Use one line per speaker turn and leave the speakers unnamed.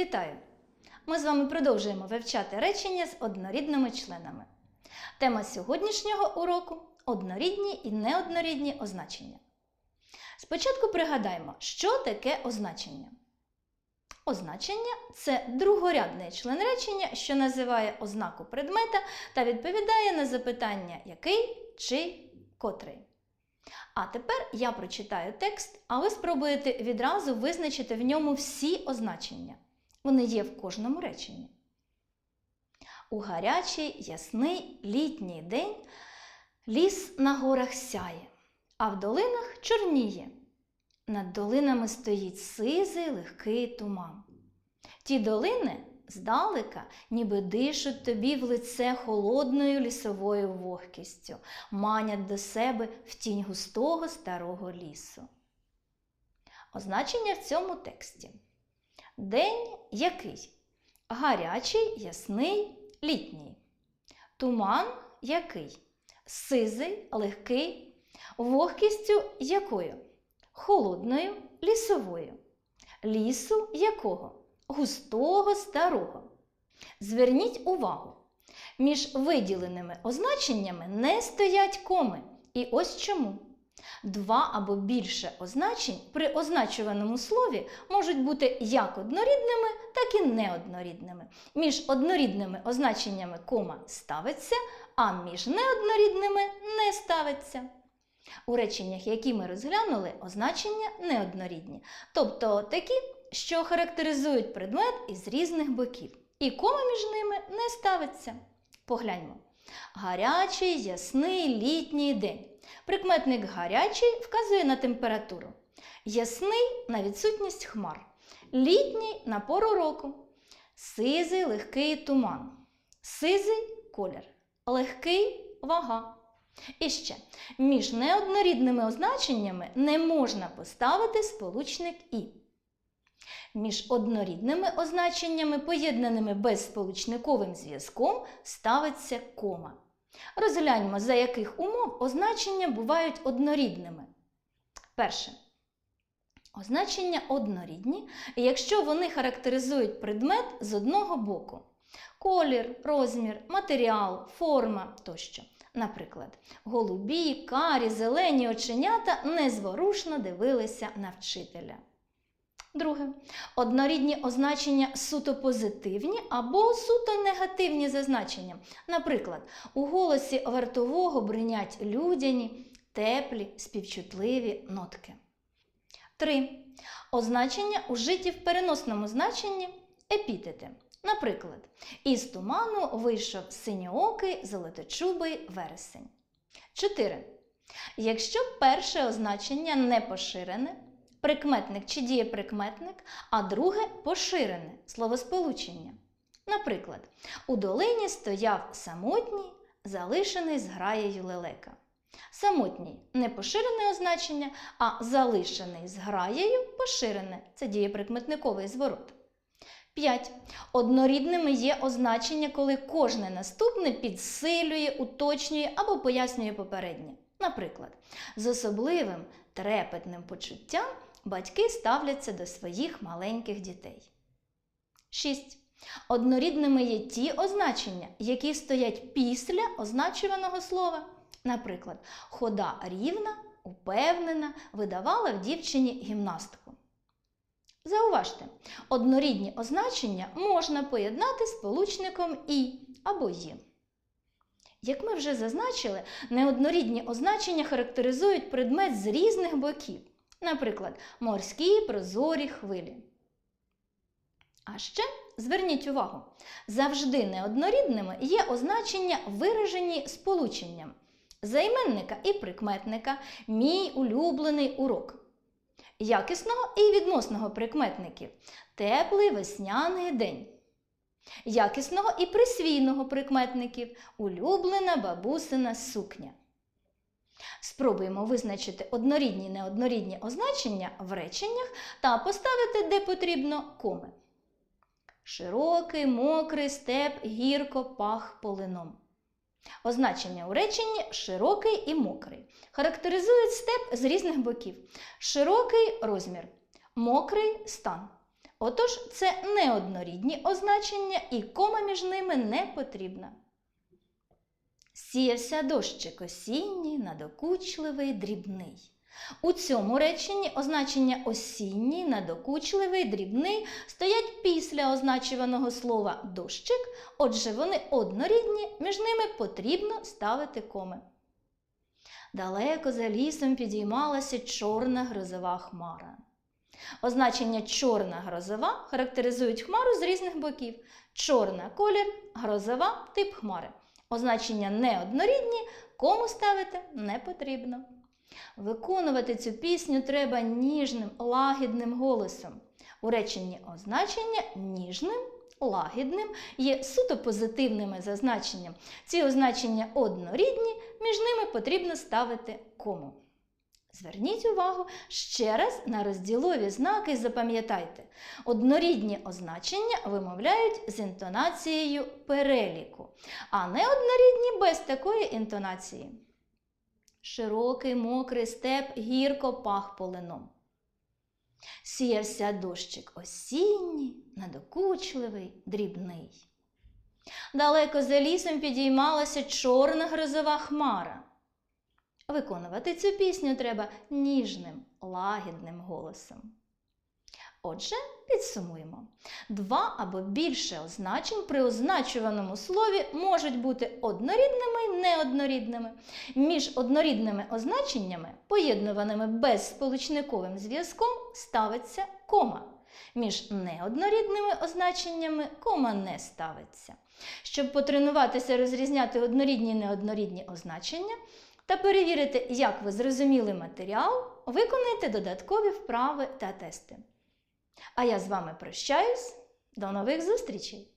Вітаю! Ми з вами продовжуємо вивчати речення з однорідними членами. Тема сьогоднішнього уроку однорідні і неоднорідні означення. Спочатку пригадаємо, що таке означення. Означення це другорядний член речення, що називає ознаку предмета та відповідає на запитання який чи котрий. А тепер я прочитаю текст, а ви спробуєте відразу визначити в ньому всі означення. Вони є в кожному реченні. У гарячий, ясний літній день ліс на горах сяє, а в долинах чорніє. Над долинами стоїть сизий легкий туман. Ті долини здалека, ніби дишуть тобі в лице холодною лісовою вогкістю, манять до себе в тінь густого старого лісу. Означення в цьому тексті. День який? Гарячий, ясний, літній. Туман який? Сизий, легкий, вогкістю якою? Холодною, лісовою. Лісу якого? Густого старого. Зверніть увагу, між виділеними означеннями не стоять коми. І ось чому. Два або більше означень при означуваному слові можуть бути як однорідними, так і неоднорідними. Між однорідними означеннями кома ставиться, а між неоднорідними не ставиться. У реченнях, які ми розглянули, означення неоднорідні, тобто такі, що характеризують предмет із різних боків. І кома між ними не ставиться. Погляньмо. Гарячий, ясний літній день. Прикметник гарячий вказує на температуру. Ясний на відсутність хмар. Літній на пору року. Сизий легкий туман. Сизий колір. Легкий вага. І ще, між неоднорідними означеннями не можна поставити сполучник і. Між однорідними означеннями, поєднаними безсполучниковим зв'язком, ставиться кома. Розгляньмо, за яких умов означення бувають однорідними. Перше. Означення однорідні, якщо вони характеризують предмет з одного боку. Колір, розмір, матеріал, форма тощо. Наприклад, голубі, карі, зелені оченята незворушно дивилися на вчителя. Друге. Однорідні означення суто позитивні або суто негативні за значенням. Наприклад, у голосі вартового бринять людяні, теплі, співчутливі нотки. 3. Означення ужиті в переносному значенні епітети. Наприклад, із туману вийшов синьоокий золоточубий вересень. 4. Якщо перше означення не поширене, прикметник чи дієприкметник, а друге поширене словосполучення. Наприклад, у долині стояв самотній, залишений зграєю лелека. Самотній не поширене означення, а залишений зграєю поширене це дієприкметниковий зворот. 5. Однорідними є означення, коли кожне наступне підсилює, уточнює або пояснює попереднє. Наприклад, з особливим трепетним почуттям батьки ставляться до своїх маленьких дітей. 6. Однорідними є ті означення, які стоять після означуваного слова. Наприклад, хода рівна, упевнена, видавала в дівчині гімнастку. Зауважте, однорідні означення можна поєднати з сполучником і або «є». Як ми вже зазначили, неоднорідні означення характеризують предмет з різних боків, наприклад, морські прозорі хвилі. А ще зверніть увагу, завжди неоднорідними є означення, виражені сполученням займенника і прикметника, мій улюблений урок. Якісного і відносного прикметників теплий весняний день. Якісного і присвійного прикметників улюблена бабусина сукня. Спробуємо визначити однорідні неоднорідні означення в реченнях та поставити, де потрібно, коми. Широкий, мокрий степ, гірко пах полином. Означення у реченні широкий і мокрий. Характеризують степ з різних боків. Широкий розмір, мокрий стан. Отож, це неоднорідні означення і кома між ними не потрібна. Сіявся дощик осінній, надокучливий, дрібний. У цьому реченні означення осінній, надокучливий, дрібний стоять після означуваного слова дощик, отже, вони однорідні, між ними потрібно ставити коми. Далеко за лісом підіймалася чорна грозова хмара. Означення чорна грозова характеризують хмару з різних боків. Чорна колір, грозова тип хмари. Означення неоднорідні, кому ставити не потрібно. Виконувати цю пісню треба ніжним, лагідним голосом. У реченні означення ніжним, лагідним є суто позитивними за. Ці означення однорідні, між ними потрібно ставити кому. Зверніть увагу ще раз на розділові знаки і запам'ятайте. Однорідні означення вимовляють з інтонацією переліку, а неоднорідні без такої інтонації. Широкий мокрий степ гірко пах полином. Сіявся дощик осінній, надокучливий, дрібний. Далеко за лісом підіймалася чорна грозова хмара. Виконувати цю пісню треба ніжним, лагідним голосом. Отже, підсумуємо. Два або більше означень при означуваному слові можуть бути однорідними і неоднорідними. Між однорідними означеннями, поєднуваними безсполучниковим зв'язком, ставиться кома. Між неоднорідними означеннями кома не ставиться. Щоб потренуватися розрізняти однорідні і неоднорідні означення та перевірити, як ви зрозуміли матеріал, виконайте додаткові вправи та тести. А я з вами прощаюсь. До нових зустрічей!